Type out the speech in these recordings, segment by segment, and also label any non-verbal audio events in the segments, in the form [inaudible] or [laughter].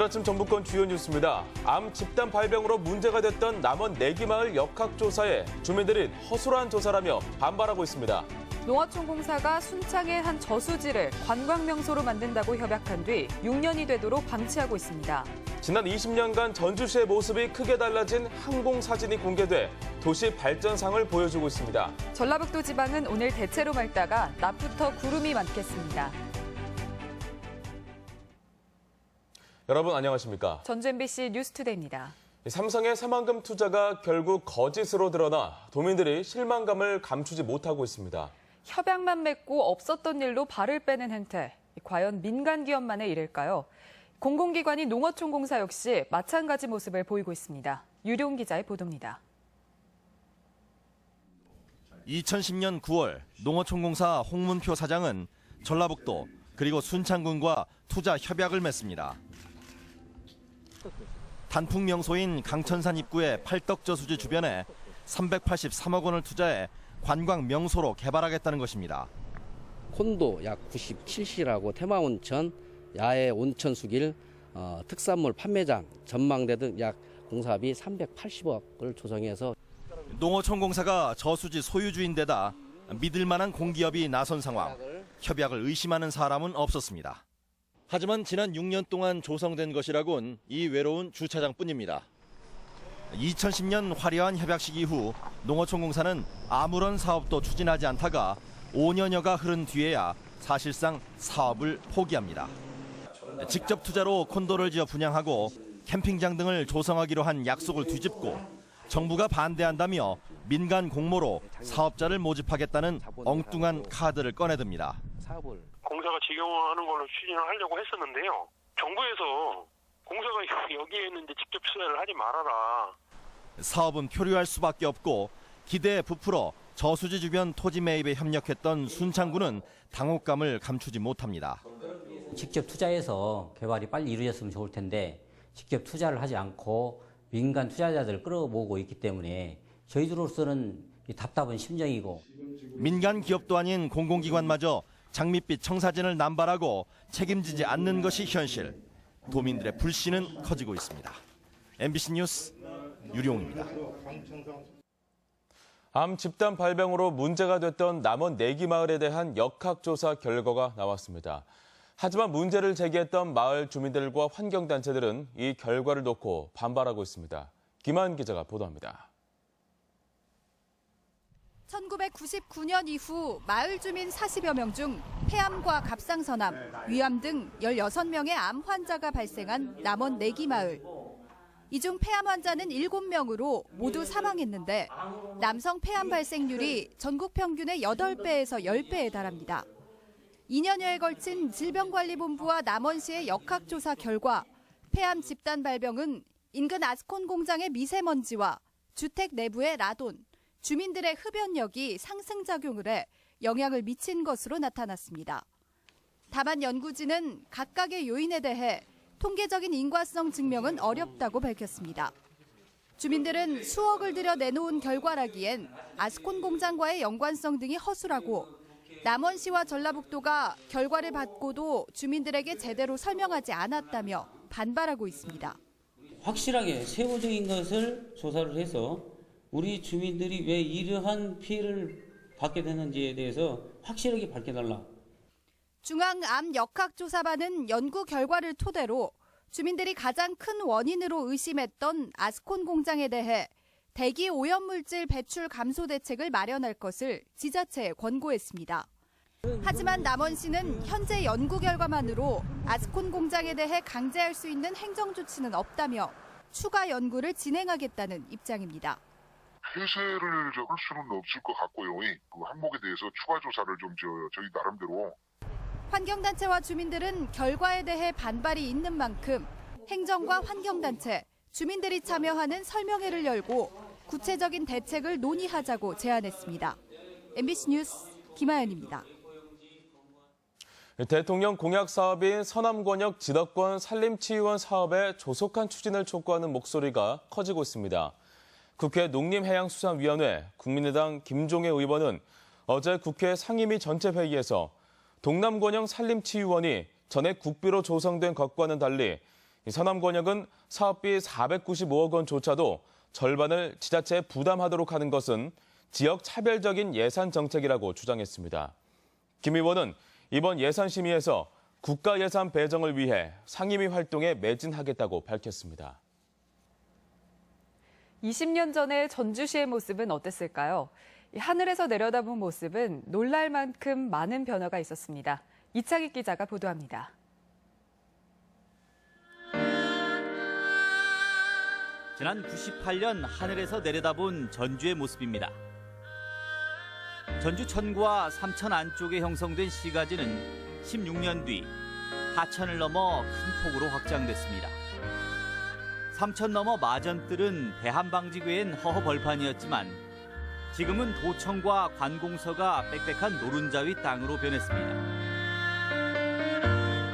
오늘 아침 정부권 주요 뉴스입니다. 암 집단 발병으로 문제가 됐던 남원 내기마을 역학조사에 주민들이 허술한 조사라며 반발하고 있습니다. 농어촌공사가 순창의 한 저수지를 관광명소로 만든다고 협약한 뒤 6년이 되도록 방치하고 있습니다. 지난 20년간 전주시의 모습이 크게 달라진 항공 사진이 공개돼 도시 발전상을 보여주고 있습니다. 전라북도 지방은 오늘 대체로 맑다가 낮부터 구름이 많겠습니다. 여러분 안녕하십니까? 전주 MBC 뉴스투데이입니다. 삼성의 새만금 투자가 결국 거짓으로 드러나 도민들이 실망감을 감추지 못하고 있습니다. 협약만 맺고 없었던 일로 발을 빼는 행태. 과연 민간 기업만의 일일까요? 공공기관인 농어촌공사 역시 마찬가지 모습을 보이고 있습니다. 유룡 기자의 보도입니다. 2010년 9월 농어촌공사 홍문표 사장은 전라북도 그리고 순창군과 투자 협약을 맺습니다. 단풍 명소인 강천산 입구의 팔덕저수지 주변에 383억 원을 투자해 관광 명소로 개발하겠다는 것입니다. 콘도 약 97시라고 테마온천, 야외 온천 수길, 어, 특산물 판매장, 전망대 등 약 공사비 380억을 조성해서 농어촌공사가 저수지 소유주인데다 믿을 만한 공기업이 나선 상황. 협약을 의심하는 사람은 없었습니다. 하지만 지난 6년 동안 조성된 것이라곤 이 외로운 주차장뿐입니다. 2010년 화려한 협약식 이후 농어촌공사는 아무런 사업도 추진하지 않다가 5년여가 흐른 뒤에야 사실상 사업을 포기합니다. 직접 투자로 콘도를 지어 분양하고 캠핑장 등을 조성하기로 한 약속을 뒤집고 정부가 반대한다며 민간 공모로 사업자를 모집하겠다는 엉뚱한 카드를 꺼내듭니다. 공사가 직영화하는 걸로 추진을 하려고 했었는데요. 정부에서 공사가 [laughs] 여기에는 이제 직접 투자를 하지 말아라. 사업은 표류할 수밖에 없고 기대에 부풀어 저수지 주변 토지 매입에 협력했던 순창군은 당혹감을 감추지 못합니다. 직접 투자해서 개발이 빨리 이루어졌으면 좋을 텐데 직접 투자를 하지 않고 민간 투자자들을 끌어모으고 있기 때문에 저희들로서는 이 답답한 심정이고 민간 기업도 아닌 공공기관마저 장밋빛 청사진을 남발하고 책임지지 않는 것이 현실. 도민들의 불신은 커지고 있습니다. MBC 뉴스 유룡입니다. 암 집단 발병으로 문제가 됐던 남원 내기 마을에 대한 역학조사 결과가 나왔습니다. 하지만 문제를 제기했던 마을 주민들과 환경단체들은 이 결과를 놓고 반발하고 있습니다. 김한 기자가 보도합니다. 1999년 이후 마을 주민 40여 명 중 폐암과 갑상선암, 위암 등 16명의 암 환자가 발생한 남원 내기 마을. 이 중 폐암 환자는 7명으로 모두 사망했는데 남성 폐암 발생률이 전국 평균의 8배에서 10배에 달합니다. 2년여에 걸친 질병관리본부와 남원시의 역학조사 결과 폐암 집단 발병은 인근 아스콘 공장의 미세먼지와 주택 내부의 라돈, 주민들의 흡연력이 상승작용을 해 영향을 미친 것으로 나타났습니다. 다만 연구진은 각각의 요인에 대해 통계적인 인과성 증명은 어렵다고 밝혔습니다. 주민들은 수억을 들여 내놓은 결과라기엔 아스콘 공장과의 연관성 등이 허술하고 남원시와 전라북도가 결과를 받고도 주민들에게 제대로 설명하지 않았다며 반발하고 있습니다. 확실하게 세부적인 것을 조사를 해서 우리 주민들이 왜 이러한 피해를 받게 되는지에 대해서 확실하게 밝혀달라. 중앙암 역학조사반은 연구 결과를 토대로 주민들이 가장 큰 원인으로 의심했던 아스콘 공장에 대해 대기 오염물질 배출 감소 대책을 마련할 것을 지자체에 권고했습니다. 하지만 남원 시는 현재 연구 결과만으로 아스콘 공장에 대해 강제할 수 있는 행정 조치는 없다며 추가 연구를 진행하겠다는 입장입니다. 폐쇄를 저할 수는 없을 것 같고요. 그 항목에 대해서 추가 조사를 좀 저, 저희 나름대로 환경단체와 주민들은 결과에 대해 반발이 있는 만큼 행정과 환경단체, 주민들이 참여하는 설명회를 열고 구체적인 대책을 논의하자고 제안했습니다. MBC 뉴스 김아연입니다. 대통령 공약 사업인 서남권역 지덕권 산림치유원 사업의 조속한 추진을 촉구하는 목소리가 커지고 있습니다. 국회 농림해양수산위원회 국민의당 김종애 의원은 어제 국회 상임위 전체 회의에서 동남권역 산림치유원이 전에 국비로 조성된 것과는 달리 이 서남권역은 사업비 495억 원조차도 절반을 지자체에 부담하도록 하는 것은 지역 차별적인 예산 정책이라고 주장했습니다. 김 의원은 이번 예산 심의에서 국가 예산 배정을 위해 상임위 활동에 매진하겠다고 밝혔습니다. 20년 전의 전주시의 모습은 어땠을까요? 이 하늘에서 내려다본 모습은 놀랄 만큼 많은 변화가 있었습니다. 이창익 기자가 보도합니다. 지난 98년 하늘에서 내려다본 전주의 모습입니다. 전주 천구와 삼천 안쪽에 형성된 시가지는 16년 뒤 하천을 넘어 큰 폭으로 확장됐습니다. 삼천 넘어 마전뜰은 대한방지괴엔 허허벌판이었지만 지금은 도청과 관공서가 빽빽한 노른자위 땅으로 변했습니다.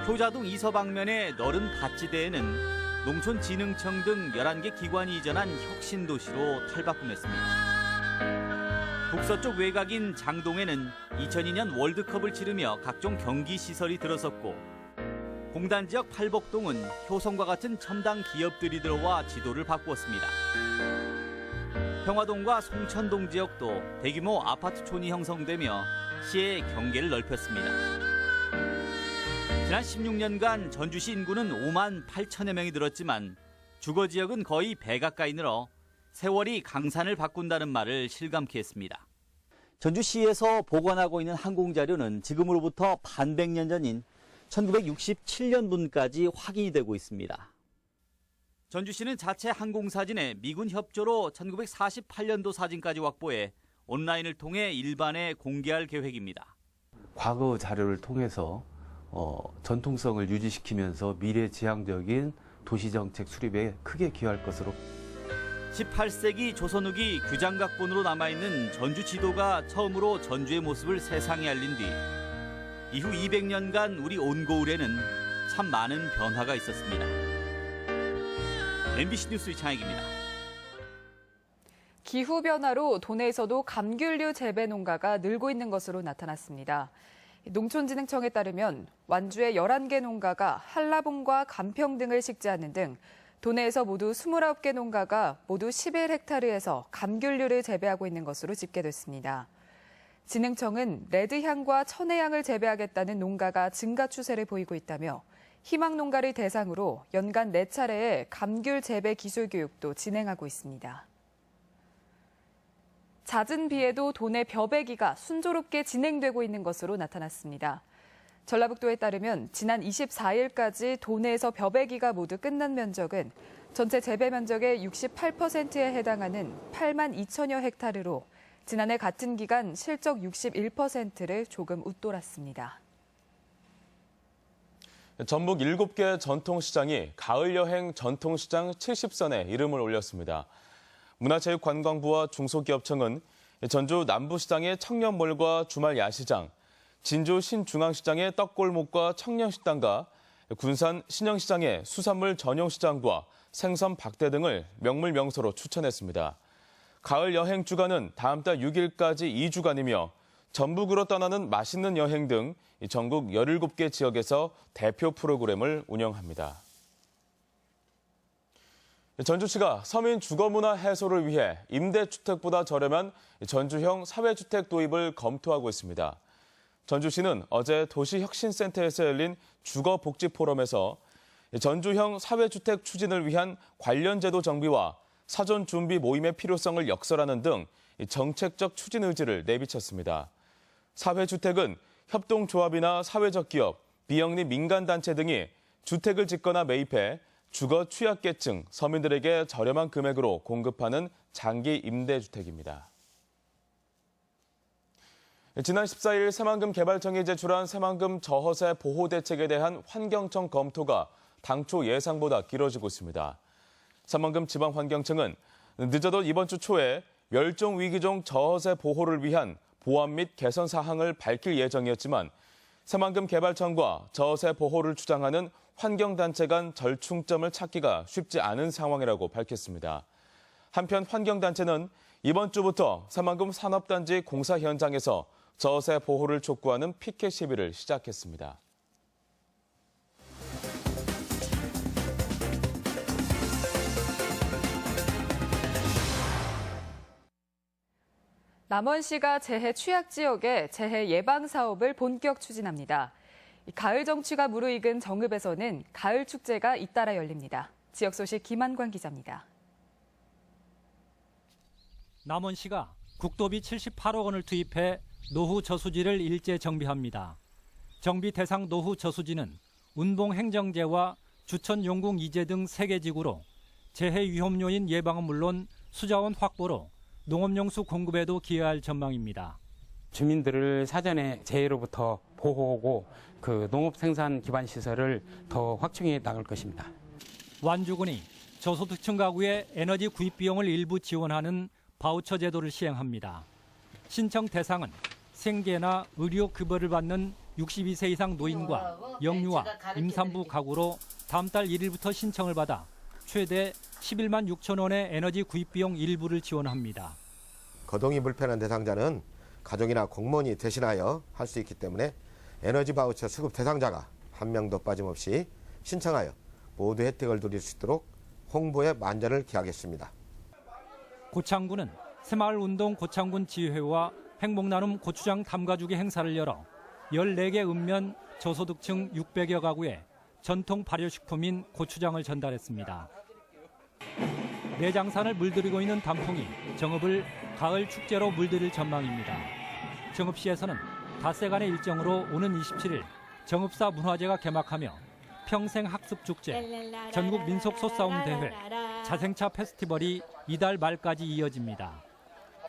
효자동 이서방면의 너른 밭지대에는 농촌진흥청 등 11개 기관이 이전한 혁신도시로 탈바꿈했습니다. 북서쪽 외곽인 장동에는 2002년 월드컵을 치르며 각종 경기 시설이 들어섰고 공단 지역 팔복동은 효성과 같은 첨단 기업들이 들어와 지도를 바꾸었습니다. 평화동과 송천동 지역도 대규모 아파트촌이 형성되며 시의 경계를 넓혔습니다. 지난 16년간 전주시 인구는 5만 8천여 명이 늘었지만 주거 지역은 거의 배 가까이 늘어 세월이 강산을 바꾼다는 말을 실감케 했습니다. 전주시에서 보관하고 있는 항공 자료는 지금으로부터 반백년 전인 1967년분까지 확인이 되고 있습니다. 전주시는 자체 항공 사진에 미군 협조로 1948년도 사진까지 확보해 온라인을 통해 일반에 공개할 계획입니다. 과거 자료를 통해서 어, 전통성을 유지시키면서 미래 지향적인 도시 정책 수립에 크게 기여할 것으로 18세기 조선 후기 규장각본으로 남아있는 전주 지도가 처음으로 전주의 모습을 세상에 알린 뒤 이후 200년간 우리 온고을에는 참 많은 변화가 있었습니다. MBC 뉴스 이창익입니다. 기후변화로 도내에서도 감귤류 재배 농가가 늘고 있는 것으로 나타났습니다. 농촌진흥청에 따르면 완주의 11개 농가가 한라봉과 간평 등을 식재하는 등 도내에서 모두 29개 농가가 모두 11헥타르에서 감귤류를 재배하고 있는 것으로 집계됐습니다. 진흥청은 레드향과 천혜향을 재배하겠다는 농가가 증가 추세를 보이고 있다며 희망 농가를 대상으로 연간 4차례의 감귤 재배 기술 교육도 진행하고 있습니다. 잦은 비에도 도내 벼베기가 순조롭게 진행되고 있는 것으로 나타났습니다. 전라북도에 따르면 지난 24일까지 도내에서 벼베기가 모두 끝난 면적은 전체 재배 면적의 68%에 해당하는 8만 2천여 헥타르로 지난해 같은 기간 실적 61%를 조금 웃돌았습니다. 전북 7개 전통시장이 가을 여행 전통시장 70선에 이름을 올렸습니다. 문화체육관광부와 중소기업청은 전주 남부시장의 청년몰과 주말 야시장, 진주 신중앙시장의 떡골목과 청년식당과 군산 신영시장의 수산물 전용시장과 생선 박대 등을 명물 명소로 추천했습니다. 가을 여행 주간은 다음 달 6일까지 2주간이며 전북으로 떠나는 맛있는 여행 등 전국 17개 지역에서 대표 프로그램을 운영합니다. 전주시가 서민 주거문화 해소를 위해 임대주택보다 저렴한 전주형 사회주택 도입을 검토하고 있습니다. 전주시는 어제 도시혁신센터에서 열린 주거복지포럼에서 전주형 사회주택 추진을 위한 관련 제도 정비와 사전 준비 모임의 필요성을 역설하는 등 정책적 추진 의지를 내비쳤습니다. 사회주택은 협동조합이나 사회적 기업, 비영리 민간단체 등이 주택을 짓거나 매입해 주거 취약계층 서민들에게 저렴한 금액으로 공급하는 장기 임대주택입니다. 지난 14일 새만금 개발청이 제출한 새만금 저허세 보호 대책에 대한 환경청 검토가 당초 예상보다 길어지고 있습니다. 새만금 지방환경청은 늦어도 이번 주 초에 멸종 위기종 저허세 보호를 위한 보완 및 개선 사항을 밝힐 예정이었지만 새만금 개발청과 저허세 보호를 주장하는 환경단체 간 절충점을 찾기가 쉽지 않은 상황이라고 밝혔습니다. 한편 환경단체는 이번 주부터 새만금 산업단지 공사 현장에서 저세 보호를 촉구하는 피켓 시위를 시작했습니다. 남원시가 재해 취약 지역에 재해 예방 사업을 본격 추진합니다. 가을 정취가 무르익은 정읍에서는 가을 축제가 잇따라 열립니다. 지역 소식 김한관 기자입니다. 남원시가 국도비 78억 원을 투입해 노후 저수지를 일제 정비합니다. 정비 대상 노후 저수지는 운봉 행정제와 주천 용궁 이제 등 3개 지구로 재해 위험 요인 예방은 물론 수자원 확보로 농업용수 공급에도 기여할 전망입니다. 주민들을 사전에 재해로부터 보호하고 그 농업 생산 기반 시설을 더 확충해 나갈 것입니다. 완주군이 저소득층 가구의 에너지 구입 비용을 일부 지원하는 바우처 제도를 시행합니다. 신청 대상은 생계나 의료 급여를 받는 62세 이상 노인과 영유아, 임산부 가구로 다음 달 1일부터 신청을 받아 최대 11만 6천 원의 에너지 구입 비용 일부를 지원합니다. 거동이 불편한 대상자는 가족이나 공무원이 대신하여 할 수 있기 때문에 에너지 바우처 수급 대상자가 한 명도 빠짐없이 신청하여 모두 혜택을 누릴 수 있도록 홍보에 만전을 기하겠습니다. 고창군은 새마을 운동 고창군 지회와 행복나눔 고추장 담가주기 행사를 열어 14개 읍면 저소득층 600여 가구에 전통 발효식품인 고추장을 전달했습니다. 내장산을 물들이고 있는 단풍이 정읍을 가을 축제로 물들일 전망입니다. 정읍시에서는 닷새간의 일정으로 오는 27일 정읍사 문화제가 개막하며 평생 학습 축제, 전국 민속 소싸움 대회, 자생차 페스티벌이 이달 말까지 이어집니다.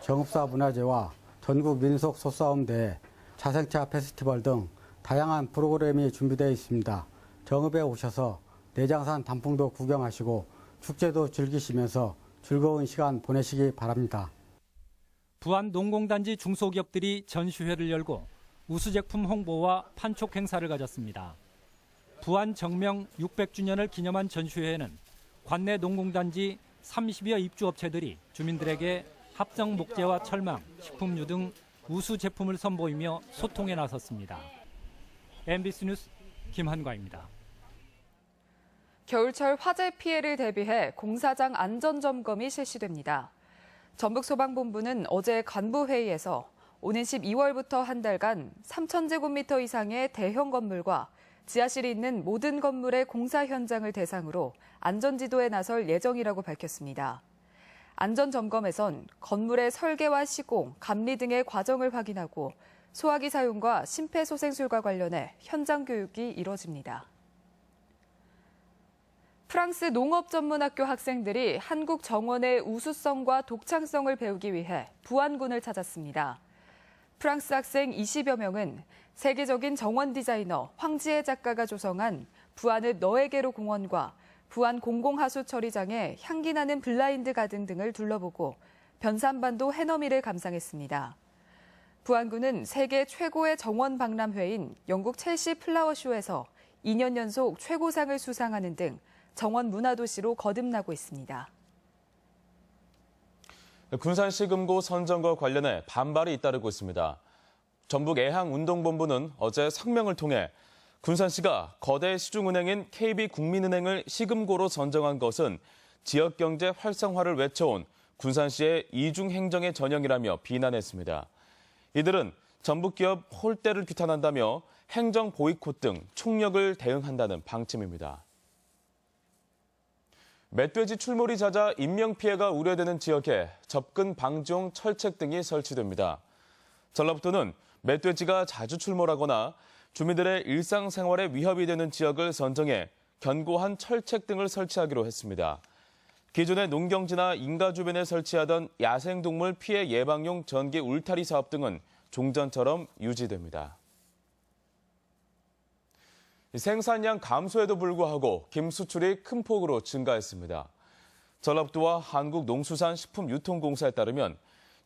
정읍사 문화제와 전국 민속 소싸움 대회, 자생차 페스티벌 등 다양한 프로그램이 준비되어 있습니다. 정읍에 오셔서 내장산 단풍도 구경하시고 축제도 즐기시면서 즐거운 시간 보내시기 바랍니다. 부안 농공단지 중소기업들이 전시회를 열고 우수 제품 홍보와 판촉 행사를 가졌습니다. 부안 정명 600주년을 기념한 전시회에는 관내 농공단지 30여 입주업체들이 주민들에게 합성 목재와 철망, 식품류 등 우수 제품을 선보이며 소통에 나섰습니다. MBC 뉴스 김한과입니다. 겨울철 화재 피해를 대비해 공사장 안전점검이 실시됩니다. 전북소방본부는 어제 간부회의에서 오는 12월부터 한 달간 3,000제곱미터 이상의 대형 건물과 지하실이 있는 모든 건물의 공사 현장을 대상으로 안전지도에 나설 예정이라고 밝혔습니다. 안전점검에선 건물의 설계와 시공, 감리 등의 과정을 확인하고 소화기 사용과 심폐소생술과 관련해 현장 교육이 이뤄집니다. 프랑스 농업전문학교 학생들이 한국 정원의 우수성과 독창성을 배우기 위해 부안군을 찾았습니다. 프랑스 학생 20여 명은 세계적인 정원 디자이너 황지혜 작가가 조성한 부안의 너에게로 공원과 부안 공공하수 처리장의 향기 나는 블라인드 가든 등을 둘러보고 변산반도 해넘이를 감상했습니다. 부안군은 세계 최고의 정원 박람회인 영국 첼시 플라워쇼에서 2년 연속 최고상을 수상하는 등 정원 문화도시로 거듭나고 있습니다. 군산시 금고 선정과 관련해 반발이 잇따르고 있습니다. 전북 애항운동본부는 어제 성명을 통해 군산시가 거대 시중은행인 KB국민은행을 시금고로 선정한 것은 지역경제 활성화를 외쳐온 군산시의 이중 행정의 전형이라며 비난했습니다. 이들은 전북기업 홀대를 규탄한다며 행정 보이콧 등 총력을 대응한다는 방침입니다. 멧돼지 출몰이 잦아 인명피해가 우려되는 지역에 접근 방지용 철책 등이 설치됩니다. 전라북도는 멧돼지가 자주 출몰하거나 주민들의 일상생활에 위협이 되는 지역을 선정해 견고한 철책 등을 설치하기로 했습니다. 기존의 농경지나 인가 주변에 설치하던 야생동물 피해 예방용 전기 울타리 사업 등은 종전처럼 유지됩니다. 생산량 감소에도 불구하고 김 수출이 큰 폭으로 증가했습니다. 전라북도와 한국농수산식품유통공사에 따르면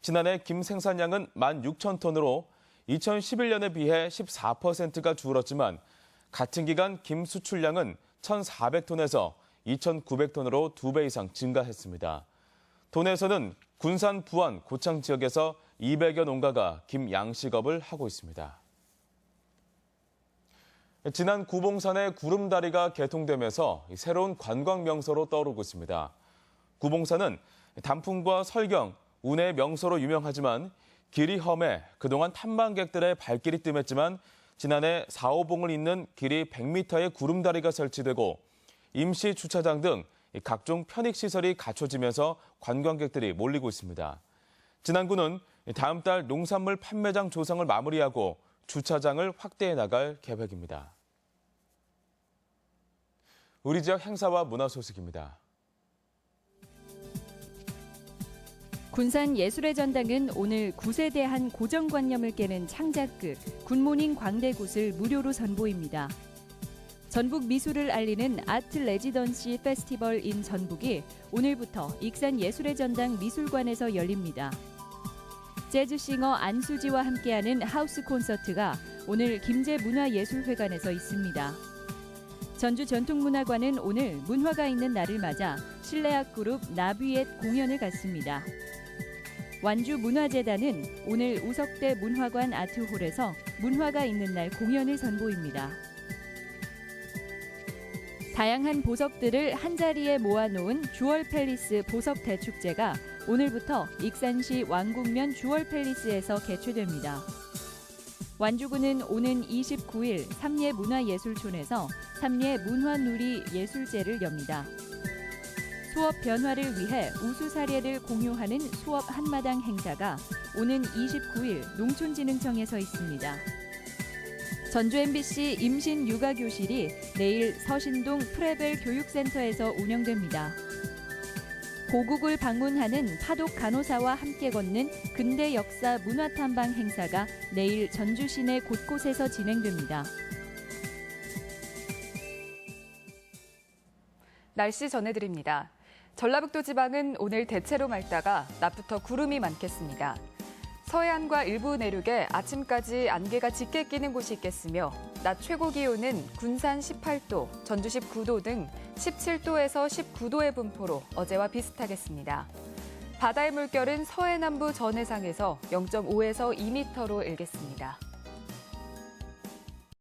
지난해 김 생산량은 16,000톤으로 2011년에 비해 14%가 줄었지만 같은 기간 김 수출량은 1,400톤에서 2,900톤으로 2배 이상 증가했습니다. 도내에서는 군산, 부안, 고창 지역에서 200여 농가가 김 양식업을 하고 있습니다. 지난 구봉산의 구름다리가 개통되면서 새로운 관광 명소로 떠오르고 있습니다. 구봉산은 단풍과 설경, 운의 명소로 유명하지만 길이 험해 그동안 탐방객들의 발길이 뜸했지만 지난해 4, 5봉을 잇는 길이 100m의 구름다리가 설치되고 임시 주차장 등 각종 편익시설이 갖춰지면서 관광객들이 몰리고 있습니다. 진안구는 다음 달 농산물 판매장 조성을 마무리하고 주차장을 확대해 나갈 계획입니다. 우리 지역 행사와 문화 소식입니다. 군산 예술의 전당은 오늘 굿에 대한 고정관념을 깨는 창작극 굿모닝 광대굿을 무료로 선보입니다. 전북 미술을 알리는 아트 레지던시 페스티벌 인 전북이 오늘부터 익산 예술의 전당 미술관에서 열립니다. 재즈싱어 안수지와 함께하는 하우스 콘서트가 오늘 김제문화예술회관에서 있습니다. 전주 전통문화관은 오늘 문화가 있는 날을 맞아 실내악 그룹 나비엣 공연을 갖습니다. 완주 문화재단은 오늘 우석대 문화관 아트홀에서 문화가 있는 날 공연을 선보입니다. 다양한 보석들을 한자리에 모아놓은 주얼 팰리스 보석 대축제가 오늘부터 익산시 왕국면 주얼 팰리스에서 개최됩니다. 완주군은 오는 29일 삼례 문화예술촌에서 삼례 문화누리 예술제를 엽니다. 수업 변화를 위해 우수 사례를 공유하는 수업 한마당 행사가 오는 29일 농촌진흥청에서 있습니다. 전주 MBC 임신 육아 교실이 내일 서신동 프레벨 교육센터에서 운영됩니다. 고국을 방문하는 파독 간호사와 함께 걷는 근대 역사 문화 탐방 행사가 내일 전주 시내 곳곳에서 진행됩니다. 날씨 전해드립니다. 전라북도 지방은 오늘 대체로 맑다가 낮부터 구름이 많겠습니다. 서해안과 일부 내륙에 아침까지 안개가 짙게 끼는 곳이 있겠으며 낮 최고 기온은 군산 18도, 전주 19도 등 17도에서 19도의 분포로 어제와 비슷하겠습니다. 바다의 물결은 서해 남부 전해상에서 0.5에서 2m로 일겠습니다.